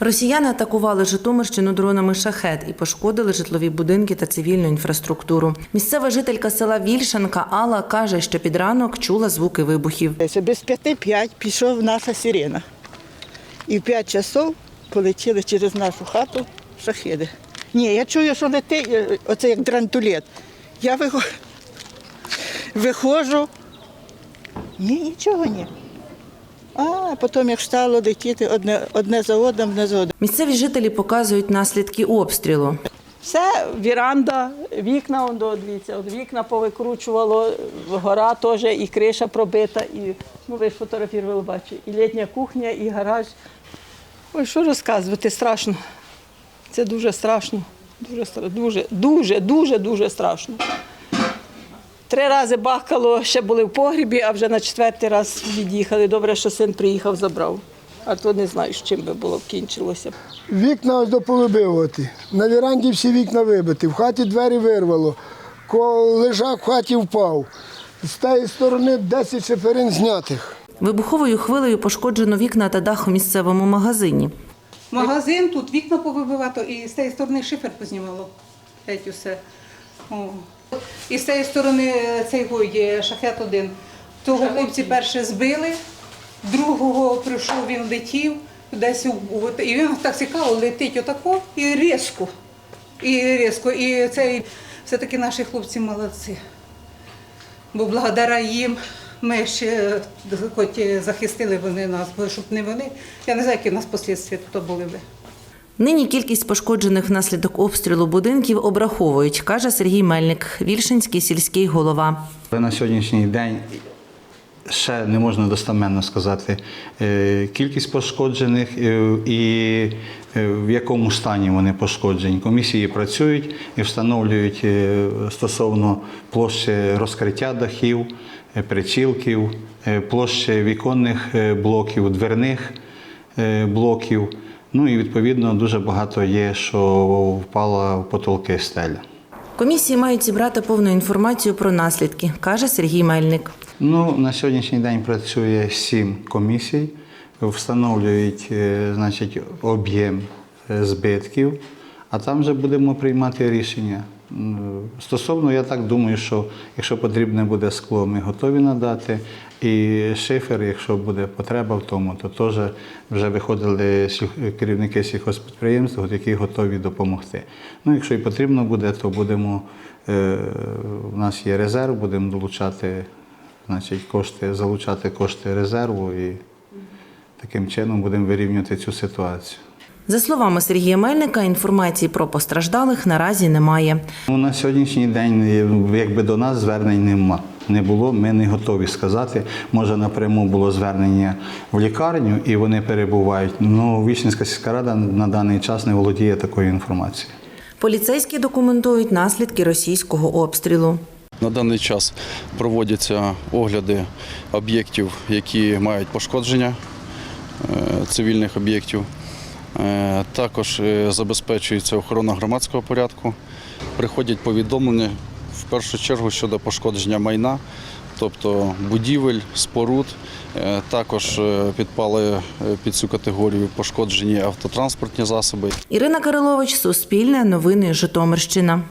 Росіяни атакували Житомирщину дронами шахет і пошкодили житлові будинки та цивільну інфраструктуру. Місцева жителька села Вільшанка Алла каже, що під ранок чула звуки вибухів. Без п'яти п'ять пішов наша сирена. І в п'ять часов полетіли через нашу хату шахіди. Ні, я чую, що летить, е, оце як дрантулет. Я виходжу, виходжу. Ні, нічого ні. А потім як стало летіти одне, одне за одним, одне за одним. Місцеві жителі показують наслідки обстрілу. Все, віранда, вікна, он до дивіться, от вікна повикручувало, гора теж, і криша пробита, і ну ви ж фотографували, бачите, і літня кухня, і гараж. Ой, що розказувати, страшно. Це дуже страшно. Дуже, дуже, дуже, дуже, дуже страшно. Три рази бахкало, ще були в погрібі, а вже на четвертий раз від'їхали. Добре, що син приїхав, забрав. А то не знаю, з чим би було вкінчилося. Вікна ось до повибивати. На віранді всі вікна вибиті, в хаті двері вирвало. Ко лежак в хаті впав. З тієї сторони 10 шиферин знятих. Вибуховою хвилею пошкоджено вікна та дах у місцевому магазині. Магазин, тут вікна повибивато, і з цієї сторони шифер познімало. Геть усе. О. І з цієї сторони е, цей є шахет один. Того хлопці перше збили, другого прийшов, він летів десь і він так цікаво летить отако і різко. І різко. І цей все-таки наші хлопці молодці. Бо благодаря їм ми ще хоч захистили вони нас, бо щоб не вони, я не знаю, які в нас послідстві тут були би. Нині кількість пошкоджених внаслідок обстрілу будинків обраховують, каже Сергій Мельник, Вільшинський сільський голова. На сьогоднішній день ще не можна достеменно сказати е, кількість пошкоджених е, і е, в якому стані вони пошкоджені. Комісії працюють і встановлюють стосовно площі розкриття дахів, прицілків, площі віконних блоків, дверних блоків. Ну і відповідно дуже багато є, що впала в потолки стеля. Комісії мають зібрати повну інформацію про наслідки, каже Сергій Мельник. Ну, на сьогоднішній день працює сім комісій, встановлюють е, значить, об'єм е, збитків, а там вже будемо приймати рішення. Стосовно, я так думаю, що якщо потрібне буде скло, ми готові надати. І шифер, якщо буде потреба в тому, то теж вже виходили керівники сільхозпідприємств, які готові допомогти. Ну, якщо і потрібно буде, то будемо, е, у нас є резерв, будемо долучати значить, кошти, залучати кошти резерву і таким чином будемо вирівнювати цю ситуацію. За словами Сергія Мельника, інформації про постраждалих наразі немає. Ну, на сьогоднішній день е, якби до нас звернень нема. Не було, ми не готові сказати. Може, напряму було звернення в лікарню і вони перебувають. Ну, Вічницька сільська рада на даний час не володіє такою інформацією. Поліцейські документують наслідки російського обстрілу. На даний час проводяться огляди об'єктів, які мають пошкодження е, цивільних об'єктів. Е, Також е, забезпечується охорона громадського порядку. Приходять повідомлення в першу чергу щодо пошкодження майна, тобто будівель, споруд. Е, Також підпали під цю категорію пошкоджені автотранспортні засоби. Ірина Кирилович, Суспільне, Новини, Житомирщина.